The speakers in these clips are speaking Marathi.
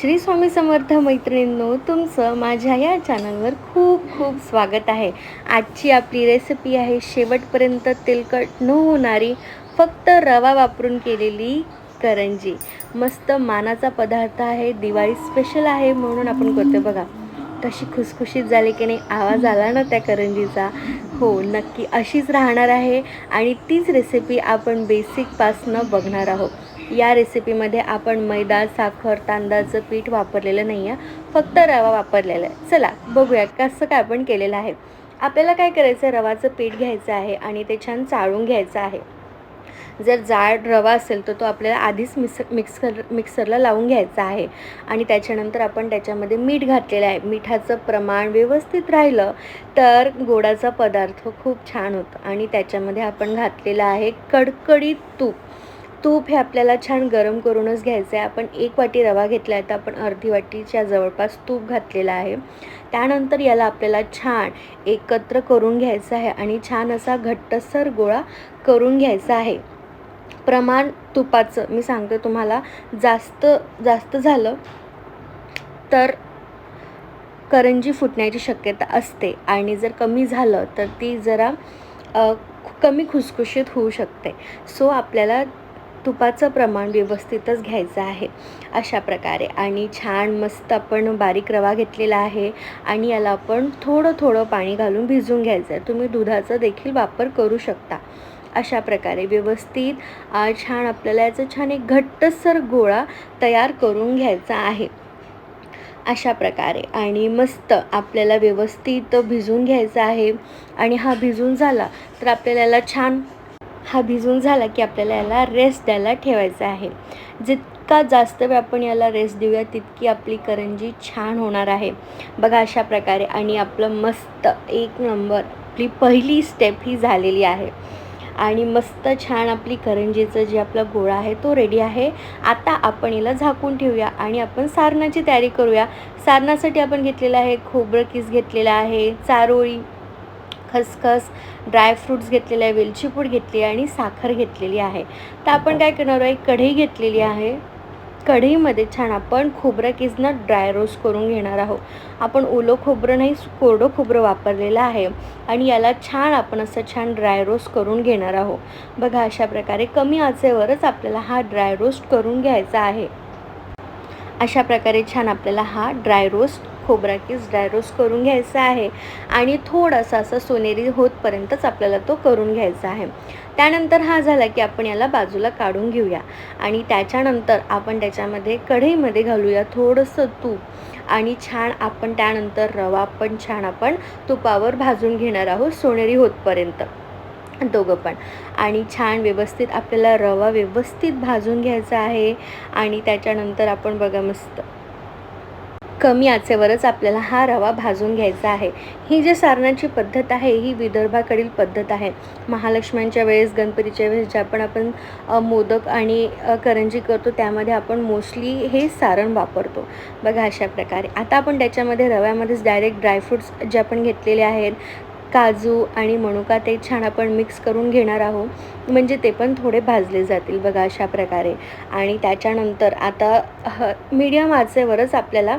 श्री स्वामी समर्थ मैत्रिणींनो तुमचं माझ्या या चॅनलवर खूप खूप स्वागत आहे. आजची आपली रेसिपी आहे शेवटपर्यंत तेलकट न होणारी फक्त रवा वापरून केलेली करंजी. मस्त मानाचा पदार्थ आहे दिवाळी स्पेशल आहे म्हणून आपण करतो बघा. कशी खुसखुशीत झाली की नाही आवाज आला ना त्या करंजीचा? हो नक्की अशीच राहणार आहे आणि तीच रेसिपी आपण बेसिकपासनं बघणार आहोत. या रेसिपीमध्ये आपण मैदा साखर तांदळाचं पीठ वापरलेलं नाही आहे फक्त रवा वापरलेला आहे. चला बघूया कसं काय आपण केलेलं आहे. आपल्याला काय करायचं आहे रवाचं पीठ घ्यायचं आहे आणि ते छान चाळून घ्यायचं आहे. जर जाड रवा असेल तर तो आपल्याला आधीच मिक्स मिक्सर मिक्सरला लावून घ्यायचा आहे. आणि त्याच्यानंतर आपण त्याच्यामध्ये मीठ घातलेलं आहे. मिठाचं प्रमाण व्यवस्थित राहिलं तर गोडाचा पदार्थ खूप छान होतं. आणि त्याच्यामध्ये आपण घातलेलं आहे कडकडीत तूप. तूप हे आपल्याला छान गरम करूनच घ्यायचं आहे आपण एक वाटी रवा घेतला आहे तर आपण अर्धी वाटीच्या जवळपास तूप घातलेला आहे. त्यानंतर याला आपल्याला छान एकत्र करून घ्यायचं आहे आणि छान असा घट्टसर गोळा करून घ्यायचा आहे. प्रमाण तुपाचं मी सांगते तुम्हाला जास्त जास्त झालं तर करंजी फुटण्याची शक्यता असते आणि जर कमी झालं तर ती जरा कमी खुसखुशीत होऊ शकते. सो आपल्याला तुपाचं प्रमाण व्यवस्थितच घ्यायचं आहे. अशा प्रकारे. आणि छान मस्त आपण बारीक रवा घेतलेला आहे. आणि याला आपण थोडं थोडं पाणी घालून भिजून घ्यायचं आहे तुम्ही दुधाचा देखील वापर करू शकता. अशा प्रकारे व्यवस्थित छान आपल्याला याचं छान एक घट्टसर गोळा तयार करून घ्यायचा आहे. अशा प्रकारे. आणि मस्त आपल्याला व्यवस्थित भिजून घ्यायचा आहे. आणि हा भिजून झाला तर आपल्याला छान हा भिजून झाला की आपल्याला याला रेस्ट द्यायला ठेवायचा आहे. जितका जास्त वेळ आपण याला रेस्ट देऊया तितकी आपली करंजी छान होणार आहे. बघा अशा प्रकारे आणि आपलं मस्त एक नंबर आपली पहिली स्टेप ही झालेली आहे. आणि मस्त छान आपली करंजीचं जे आपला गोळा आहे तो रेडी आहे. आता आपण याला झाकून ठेवूया आणि आपण सारणाची तयारी करूया. सारणासाठी आपण घेतलेलं आहे खोबरं किस घेतलेलं आहे चारोळी खसखस ड्रायफ्रूट्स घेतलेले आहे वेलचीपूड घेतली आहे आणि साखर घेतलेली आहे. तर आपण काय करणार आहे कढई घेतलेली आहे. कढईमध्ये छान आपण खोबरं किसनं ड्राय रोस्ट करून घेणार आहोत. आपण ओलं खोबरं नाही कोरडं खोबरं वापरलेलं आहे. आणि याला छान आपण असं छान ड्राय रोस्ट करून घेणार आहोत. बघा अशा प्रकारे कमी आचेवरच आपल्याला हा ड्राय रोस्ट करून घ्यायचा आहे. अशा प्रकारे छान आपल्याला हा ड्राय रोस्ट खोबरा किस ड्राय करून घ्यायचा आहे आणि थोडासा असं सोनेरी होतपर्यंतच आपल्याला तो करून घ्यायचा आहे. त्यानंतर हा झाला की आपण याला बाजूला काढून घेऊया आणि त्याच्यानंतर आपण त्याच्यामध्ये कढईमध्ये घालूया थोडंसं तूप आणि छान आपण त्यानंतर रवा पण छान आपण तुपावर भाजून घेणार आहोत सोनेरी होतपर्यंत दोघं पण. आणि छान व्यवस्थित आपल्याला रवा व्यवस्थित भाजून घ्यायचा आहे आणि त्याच्यानंतर आपण बघा मस्त कमी आचेवरच आपल्याला हा रवा भाजून घ्यायचा आहे. ही जी सारणाची पद्धत आहे ही विदर्भाकडील पद्धत आहे. महालक्ष्म्यांच्या वेळेस गणपतीच्या वेळेस ज्या पण आपण मोदक आणि करंजी करतो त्यामध्ये आपण मोस्टली हे सारण वापरतो. बघा अशा प्रकारे. आता आपण त्याच्यामध्ये रव्यामध्येच डायरेक्ट ड्रायफ्रूट्स जे आपण घेतलेले आहेत काजू आणि मनुका ते छान आपण मिक्स करून घेणार आहोत. म्हणजे ते पण थोडे भाजले जातील बघा अशा प्रकारे. आणि त्याच्यानंतर आता मीडियम आचेवरच आपल्याला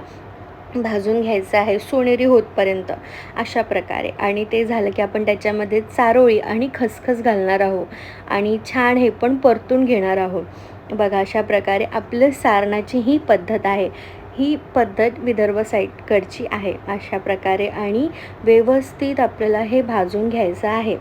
भाजून घ्यायचं आहे सोनेरी होतपर्यंत अशा प्रकारे. आणि ते झालं की आपण त्याच्यामध्ये चारोळी आणि खसखस घालणार आहोत आणि छान हे पण परतून घेणार आहोत. बघा अशा प्रकारे आपलं सारणाची ही पद्धत आहे. ही पद्धत विदर्भ साईडकडची आहे अशा प्रकारे आणि व्यवस्थित आपल्याला हे भाजून घ्यायचं आहे.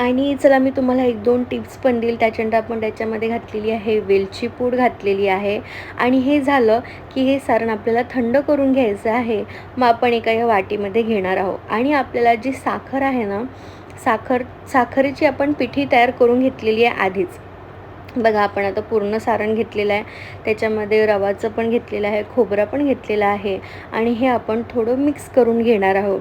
आणि चला मी तुम्हाला एक दोन टिप्स पण देईल. त्याच्यानंतर आपण त्याच्यामध्ये घातलेली आहे वेलची पूड घातलेली आहे. आणि हे झालं की हे सारण आपल्याला थंड करून घ्यायचं आहे. मग आपण एका या वाटीमध्ये घेणार आहोत. आणि आपल्याला जी साखर आहे ना साखर साखरेची आपण पिठी तयार करून घेतलेली आहे आधीच. बघा आपण आता पूर्ण सारण घेतलेलं आहे. त्याच्यामध्ये रवाचं पण घेतलेलं आहे खोबरं पण घेतलेलं आहे. आणि हे आपण थोडं मिक्स करून घेणार आहोत.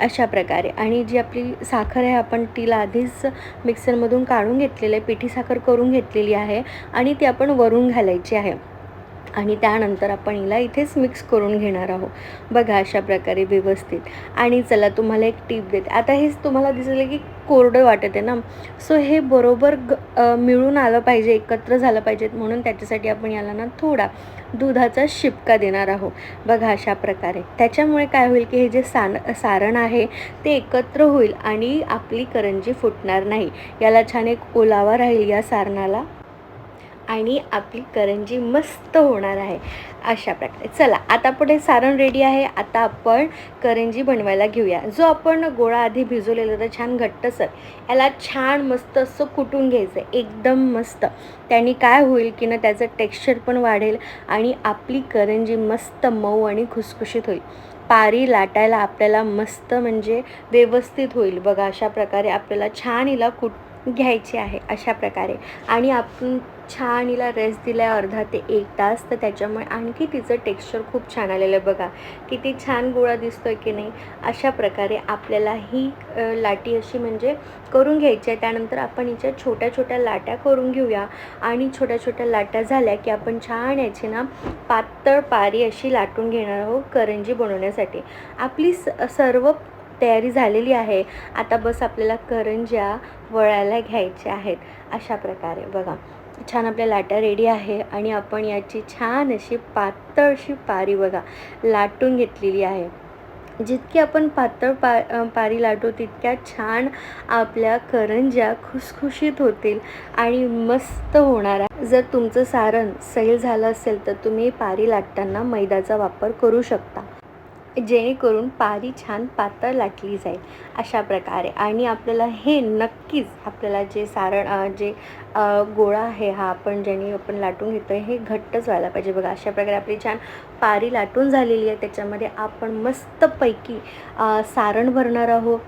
अशा प्रकारे. आणि जी आपली साखर आहे आपण तिला आधीच मिक्सरमधून काढून घेतलेलं आहे पिठी साखर करून घेतलेली आहे आणि ती आपण वरून घालायची आहे. आणि त्यानंतर आपण हिला इथेच मिक्स करून घेणार आहोत. बघा अशा प्रकारे व्यवस्थित. आणि चला तुम्हाला एक टीप देते. आता हेच तुम्हाला दिसलं की कोरडं वाटत आहे ना. सो हे बरोबर ग मिळून आलं पाहिजे एकत्र झालं पाहिजेत म्हणून त्याच्यासाठी आपण याला ना थोडा दुधाचा शिपका देणार आहोत. बघा अशा प्रकारे. त्याच्यामुळे काय होईल की हे जे सान सारण आहे ते एकत्र होईल आणि आपली करंजी फुटणार नाही. याला छान एक ओलावा राहील या सारणाला. आणि आपली करंजी मस्त होणार आहे अशा प्रकारे. चला आता पुढे सारण रेडी आहे. आता आपण करंजी बनवायला घेऊया. जो आपण गोळा आधी भिजवलेला होता छान घट्टसर याला छान मस्त असं कुटून घ्यायचं आहे एकदम मस्त. त्याने काय होईल की ना त्याचं टेक्स्चर पण वाढेल आणि आपली करंजी मस्त मऊ आणि खुसखुशीत होईल. पारी लाटायला आपल्याला मस्त म्हणजे व्यवस्थित होईल. बघा अशा प्रकारे आपल्याला छान हिला कुट घ्यायची आहे अशा प्रकारे. आणि आपण छान हिला रेस्ट दिला आहे अर्धा ते एक तास. तर त्याच्यामुळे आणखी तिचं टेक्स्चर खूप छान आलेलं आहे बघा. किती छान गोळा दिसतो आहे की नाही? अशा प्रकारे आपल्याला ही लाटी अशी म्हणजे करून घ्यायची आहे. त्यानंतर आपण हिच्या छोट्या छोट्या लाट्या करून घेऊया. आणि छोट्या छोट्या लाट्या झाल्या की आपण छान याची ना पातळ पारी अशी लाटून घेणार आहोत करंजी बनवण्यासाठी. आपली स सर्व तयारी झालेली आहे. आता बस आपल्याला करंज्या वळायला घ्यायच्या आहेत. अशा प्रकारे बघा. छान आपल्या लाटा रेडी आहे आणि आपण याची छान अशी पातळ अशी पारी बघा लाटून घेतलेली आहे. जितकी आपण पातळ पा पारी लाटू तितक्या छान आपल्या करंज्या खुसखुशीत होतील आणि मस्त होणार आहे. जर तुमचं सारण सैल झालं असेल तर तुम्ही पारी लाटताना मैद्याचा वापर करू शकता. जेणेकरून पारी छान पातळ लाटली जाईल अशा प्रकारे. आणि आपल्याला हे नक्कीच आपल्याला जे सारण जे गोळा आहे हा आपण ज्याने आपण लाटून घेतो आहे हे घट्टच व्हायला पाहिजे. बघा अशा प्रकारे आपली छान पारी लाटून झालेली आहे. त्याच्यामध्ये आपण मस्तपैकी सारण भरणार आहोत.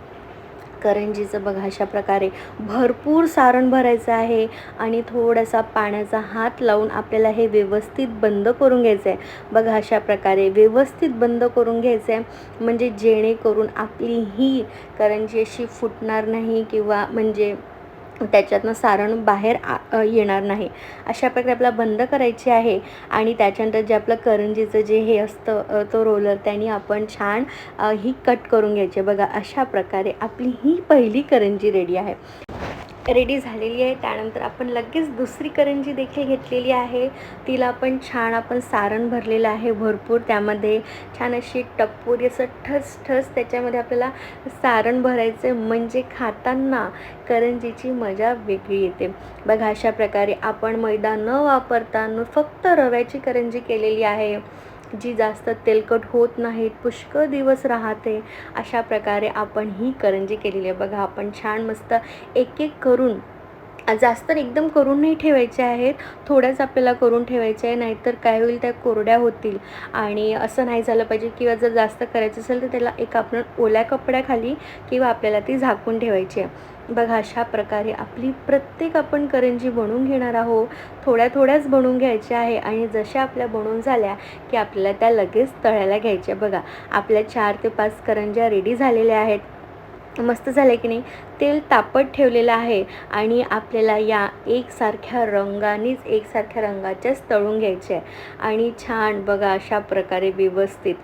करंजीचं बघा अशा प्रकारे भरपूर सारण भरायचं आहे आणि थोडासा पाण्याचा हात लावून आपल्याला हे व्यवस्थित बंद करून घ्यायचं आहे बघा अशा प्रकारे व्यवस्थित बंद करून घ्यायचं आहे म्हणजे जेणेकरून आपली ही करंजी अशी फुटणार नाही किंवा म्हणजे त्याच्यातनं सारण बाहेर आ येणार नाही अशा प्रकारे आपला बंद करायची आहे आणि त्याच्यानंतर जे आपलं करंजीचं जे हे असतं तो रोलर त्याने आपण छान ही कट करून घ्यायची आहे. बघा अशा प्रकारे आपली ही पहिली करंजी रेडी आहे रेडी झालेली आहे. त्यानंतर आपण लगेच दुसरी करंजी देखील घेतलेली आहे. तिला पण छान आपण सारण भरलेलं आहे भरपूर. त्यामध्ये छान अशी टपोरी असं ठस ठस त्याच्यामध्ये आपल्याला सारण भरायचं आहे म्हणजे खाताना करंजीची मजा वेगळी येते. बघा अशा प्रकारे आपण मैदा न वापरता फक्त रव्याची करंजी केलेली आहे. जी जास्त तेलकट होत नाहीत पुष्कळ दिवस राहते अशा प्रकारे आपण ही करंजी केलेली आहे. बघा आपण छान मस्त एक एक करून जास्त एकदम करून नाही ठेवायचे आहेत थोड्याच आपल्याला करून ठेवायचे आहे नाहीतर काय होईल त्या कोरड्या होतील. आणि असं नाही झालं पाहिजे किंवा जर जास्त करायचं असेल तर त्याला एक आपण ओल्या कपड्याखाली किंवा आपल्याला ती झाकून ठेवायची आहे. बघा अशा प्रकारे आपली प्रत्येक आपण करंजी बनवून घेणार आहोत. थोड्या थोड्याच बनवून घ्यायच्या आहे आणि जशा आपल्या बनवून झाल्या की आपल्याला त्या लगेच तळायला घ्यायच्या. बघा आपल्या चार ते पाच करंज्या रेडी झालेल्या आहेत. मस्त झालं की नाही? तेल तापत ठेवलेलं आहे आणि आपल्याला या एकसारख्या रंगानेच एकसारख्या रंगाच्याच तळून घ्यायच्या आहे. आणि छान बघा अशा प्रकारे व्यवस्थित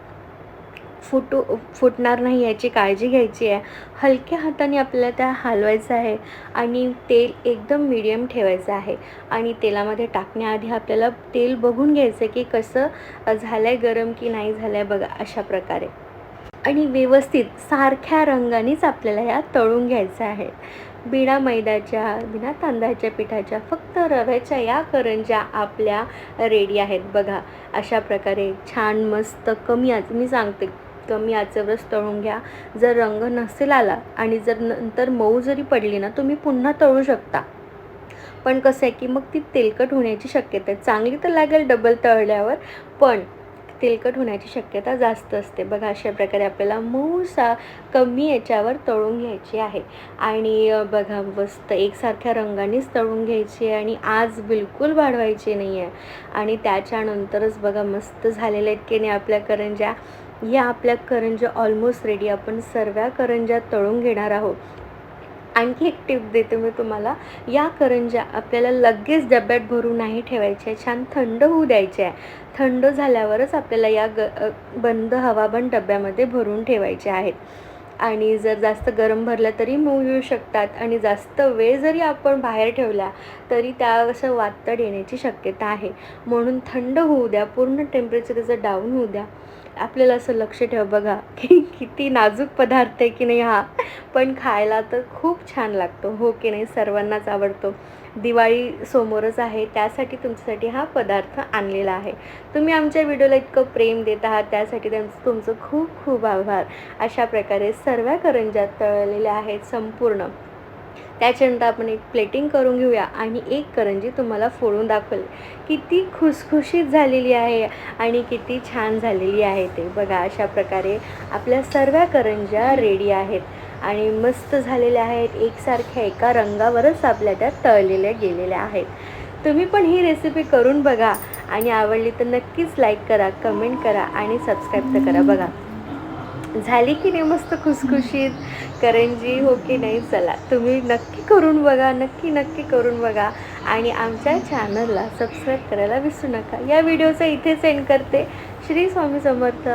फुटू फुटणार नाही याची काळजी घ्यायची आहे. हलक्या हाताने आपल्याला त्या हलवायचं आहे आणि तेल एकदम मिडियम ठेवायचं आहे. आणि तेलामध्ये टाकण्याआधी आपल्याला तेल बघून घ्यायचं की कसं झालं आहे गरम की नाही झालं आहे बघा अशा प्रकारे. आणि व्यवस्थित सारख्या रंगानेच आपल्याला या तळून घ्यायचं आहे. बिना मैद्याच्या बिना तांदळाच्या पिठाच्या फक्त रव्याच्या या करंज्या आपल्या रेडी आहेत बघा. अशा प्रकारे छान मस्त कमी आज मी सांगते कमी आचेवरच तळून घ्या. जर रंग नसेल आला आणि जर नंतर मऊ जरी पडली ना तुम्ही पुन्हा तळू शकता. पण कसं आहे की मग ती तेलकट होण्याची शक्यता आहे. चांगली तर लागेल डबल तळल्यावर पण तेलकट होण्याची शक्यता जास्त असते. बघा अशा प्रकारे आपल्याला मऊसा कमी याच्यावर तळून घ्यायची आहे. आणि बघा मस्त एकसारख्या रंगानेच तळून घ्यायची आहे आणि आज बिलकुल वाढवायची नाही आहे आणि त्याच्यानंतरच बघा मस्त झालेल्या आहेत की नाही आपल्या करंज्या. या आपल्या करंज्या ऑलमोस्ट रेडी आपण सर्व करंज्या तळून घेणार आहोत. आणखी एक टिप देते मी तुम्हाला. या करंज्या आपल्याला लगेच डब्यात भरून नाही ठेवायच्या. आहे छान थंड होऊ द्यायच्या. आहे थंड झाल्यावरच आपल्याला या ग बंद हवाबंद डब्यामध्ये भरून ठेवायच्या आहेत. आणि जर जास्त गरम भरल्या तरी मऊ येऊ शकतात. आणि जास्त वेळ जरी आपण बाहेर ठेवल्या तरी त्या असं वातड येण्याची शक्यता आहे. म्हणून थंड होऊ द्या. पूर्ण टेम्परेचर त्याचं डाऊन होऊ द्या. आपल्याला असं लक्ष ठेव बघा की किती नाजूक पदार्थ आहे की नाही हा. पण खायला तर खूप छान लागतो हो की नाही? सर्वांनाच आवडतो. दिवाळी समोरच आहे त्यासाठी तुमच्यासाठी हा पदार्थ आणलेला आहे. तुम्ही आमच्या व्हिडिओला इतकं प्रेम देत आहात त्यासाठी त्यांचं तुमचं खूप खूप आभार. अशा प्रकारे सर्व करंजात तळलेल्या आहेत संपूर्ण. त्याच्यानंतर आपण एक प्लेटिंग करून घेऊया आणि एक करंजी तुम्हाला फोडून दाखवेल. किती खुसखुशीत झालेली आहे आणि किती छान झालेली आहे ते. बघा अशा प्रकारे आपल्या सर्व करंज्या रेडी आहेत आणि मस्त झालेल्या आहेत. एकसारख्या एका रंगावरच आपल्या त्या तळलेल्या गेलेल्या आहेत. तुम्ही पण ही रेसिपी करून बघा आणि आवडली तर नक्कीच लाईक करा कमेंट करा आणि सबस्क्राईब तर करा. बघा झाली की नाही मस्त खुसखुशीत? करंजी हो की नाही? चला तुम्ही नक्की करून बघा नक्की नक्की करून बघा. आणि आमच्या चॅनलला सबस्क्राईब करायला विसरू नका. या व्हिडिओचा इथेच एंड करते. श्री स्वामी समर्थ.